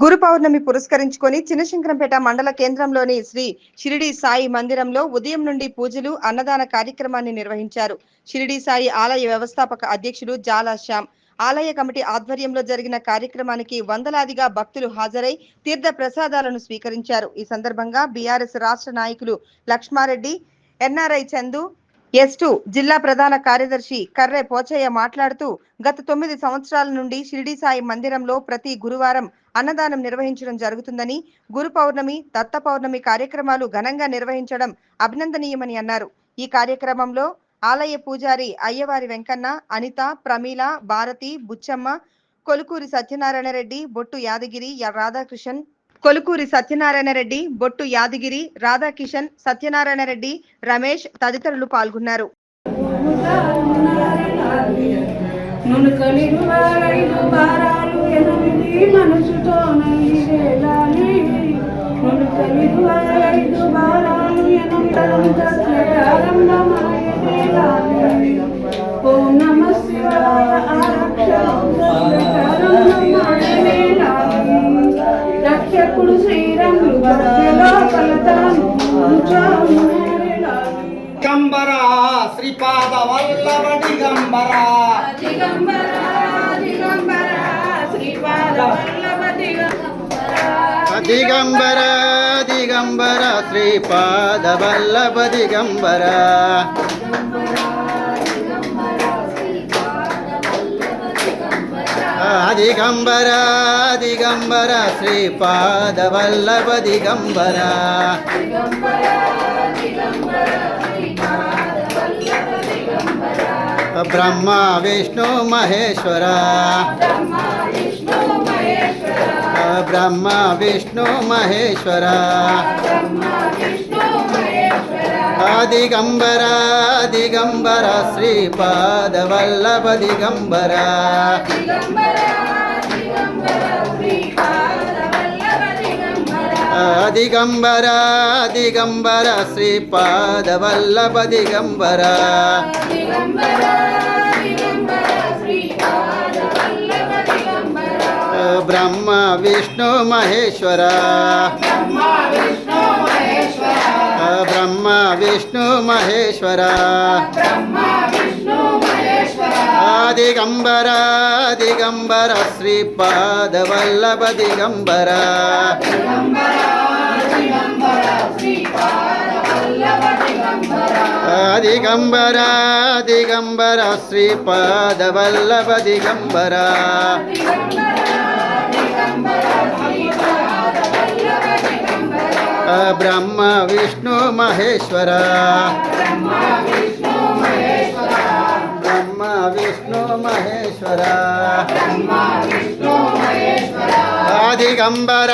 గురు పౌర్ణమి పురస్కరించుకొని చిన్నశంకరంపేట మండల కేంద్రంలోని శ్రీ షిరిడి సాయి మందిరంలో ఉదయం నుండి పూజలు అన్నదాన కార్యక్రమాన్ని నిర్వహించారు. షిరిడి సాయి ఆలయ వ్యవస్థాపక అధ్యక్షుడు జాలా శ్యామ్. ఆలయ కమిటీ ఆధ్వర్యంలో జరిగిన కార్యక్రమానికి వందలాదిగా భక్తులు హాజరై తీర్థ ప్రసాదాలను స్వీకరించారు. ఈ సందర్భంగా బీఆర్ఎస్ రాష్ట్ర నాయకులు లక్ష్మారెడ్డి ఎన్ఆర్ఐ చందు ఎస్ టూ జిల్లా ప్రధాన కార్యదర్శి కర్రె పోచయ్య మాట్లాడుతూ గత తొమ్మిది సంవత్సరాల నుండి షిరిడి సాయి మందిరంలో ప్రతి గురువారం అన్నదానం నిర్వహించడం జరుగుతుందని గురు పౌర్ణమి దత్త పౌర్ణమి కార్యక్రమాలు ఘనంగా నిర్వహించడం అభినందనీయమని అన్నారు. ఈ కార్యక్రమంలో ఆలయ పూజారి అయ్యవారి వెంకన్న అనిత ప్రమీల భారతి బుచ్చమ్మ కొలుకూరి సత్యనారాయణ రెడ్డి బొట్టు యాదగిరి రాధాకృష్ణన్ కొలుకూరి సత్యనారాయణ రెడ్డి బొట్టు యాదగిరి రాధాకిషన్ సత్యనారాయణ రెడ్డి రమేష్ తదితరులు పాల్గొన్నారు. నునుకలిరు రక్షకుడు శ్రీపాద వల్లభ దిగంబర. దిగంబర దిగంబర శ్రీపాద వల్లభ దిగంబర. దిగంబర దిగంబర శ్రీపాద వల్లభ దిగంబర. దిగంబర దిగంబర శ్రీపాద వల్లభ దిగంబర బ్రహ్మ విష్ణు మహేశ్వర బ్రహ్మ విష్ణు మహేశ్వర దిగంబర దిగంబర శ్రీపాద దిగంబర దిగంబర దిగంబర శ్రీపాద వల్లభ దిగంబర బ్రహ్మ విష్ణు మహేశ్వర బ్రహ్మ విష్ణు మహేశ్వర దిగంబర దిగంబర శ్రీపాద వల్లభ దిగంబర దిగంబర దిగంబర. శ్రీపాద వల్లభ దిగంబర బ్రహ్మ విష్ణు మహేశ్వర. బ్రహ్మ విష్ణు మహేశ్వర. దిగంబర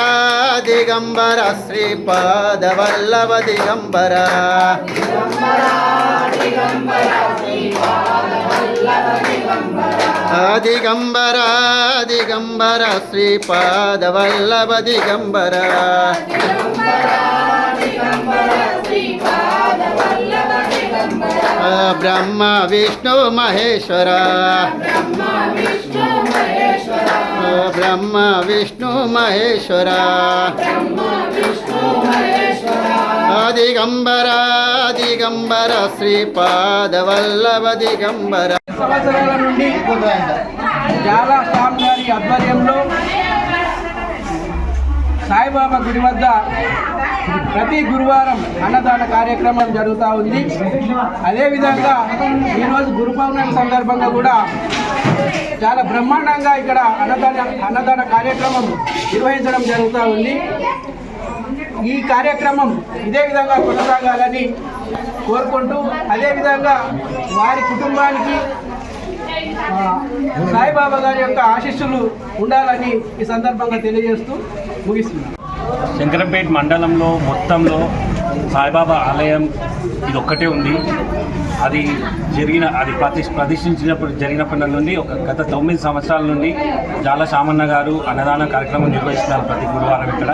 దిగంబర శ్రీపాద వల్లభ దిగంబర దిగంబర దిగంబర శ్రీపాద వల్లభ దిగంబర బ్రహ్మ విష్ణు మహేశ్వర బ్రహ్మ విష్ణు మహేశ్వర. దిగంబర దిగంబర శ్రీపాద వల్లభ దిగంబర సంవత్సరాల నుండి జాలా శ్యామ్ గారి ఆధ్వర్యంలో సాయిబాబా గుడి వద్ద ప్రతి గురువారం అన్నదాన కార్యక్రమం జరుగుతూ ఉంది. అదేవిధంగా ఈరోజు గురు పౌర్ణమి సందర్భంగా కూడా చాలా బ్రహ్మాండంగా ఇక్కడ అన్నదాన అన్నదాన కార్యక్రమం నిర్వహించడం జరుగుతూ ఉంది. ఈ కార్యక్రమం ఇదే విధంగా కొనసాగాలని కోరుకుంటూ అదేవిధంగా వారి కుటుంబానికి సాయిబాబా గారి యొక్క ఆశీస్సులు ఉండాలని ఈ సందర్భంగా తెలియజేస్తూ ముగిస్తున్నాను. శంకరంపేట మండలంలో మొత్తంలో సాయిబాబా ఆలయం ఇది ఒక్కటే ఉంది. అది జరిగిన అది ప్రతి ప్రతిష్ఠించినప్పుడు జరిగినప్పటి నుండి ఒక గత తొమ్మిది సంవత్సరాల నుండి జాల శామన్న గారు అన్నదాన కార్యక్రమం నిర్వహిస్తున్నారు ప్రతి గురువారం ఇక్కడ.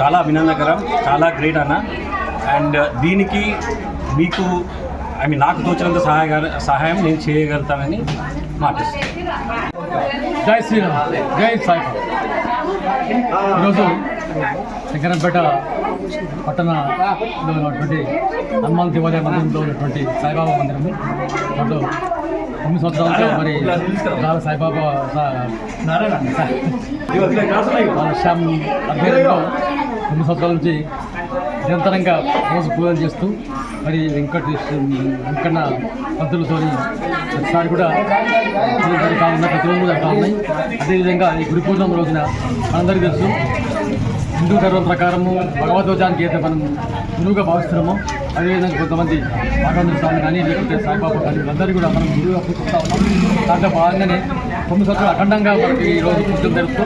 చాలా అభినందకరం చాలా గ్రేట్ అన్న. అండ్ దీనికి మీకు ఐ మీన్ నాకు తోచినంత సహాయ సహాయం నేను చేయగలుగుతానని మాటిస్తాను జై శ్రీరామ్ జై సాయి ఈరోజు శంకరంపేట పట్టణంలో ఉన్నటువంటి హనుమాన్ దేవాలయ మందిరంలో ఉన్నటువంటి సాయిబాబా మందిరము. దాంట్లో తొమ్మిది సంవత్సరాలతో మరి నారా సాయిబాబా నారాయణ శ్యామ్ ఆధ్వర్యంలో తొమ్మిది సంవత్సరాల నుంచి నిరంతరంగా రోజు పూజలు చేస్తూ మరి వెంకట వెంకన్న పంతులతోని ప్రతిసారి కూడా పూజలు ప్రతిరోజు కూడా ఉన్నాయి. అదేవిధంగా ఈ గురి పూర్ణం రోజున అందరికీ తెలుసు హిందూ ధర్మం ప్రకారము భగవద్వజానికి అయితే మనం గురువుగా భావిస్తున్నామో అదేవిధంగా కొంతమంది మాట్లాడుతున్న స్వామి కానీ లేకపోతే సాయిబాబా కానీ వీళ్ళందరూ కూడా మనం గురువుగా పూజిస్తూ ఉన్నాం దాంట్లో భాగంగానే తొమ్మిది సంవత్సరాలు అఖండంగా మనకి ఈరోజు పూజలు జరుపుతూ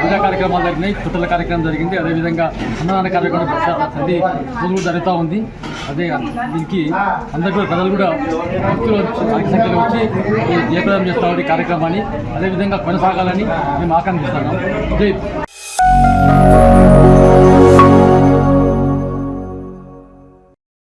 పూజా కార్యక్రమాలు జరిగినాయి చుట్టల కార్యక్రమం జరిగింది. అదేవిధంగా అన్నదాన కార్యక్రమం ప్రతి రోజు జరుగుతూ ఉంది. అదే దీనికి అందరూ కూడా ప్రజలు కూడా భక్తులు వచ్చి అధిక సంఖ్యలో వచ్చి జయప్రదం చేస్తామని కార్యక్రమాన్ని అదేవిధంగా కొనసాగాలని మేము ఆకాంక్షిస్తున్నాం. జై Música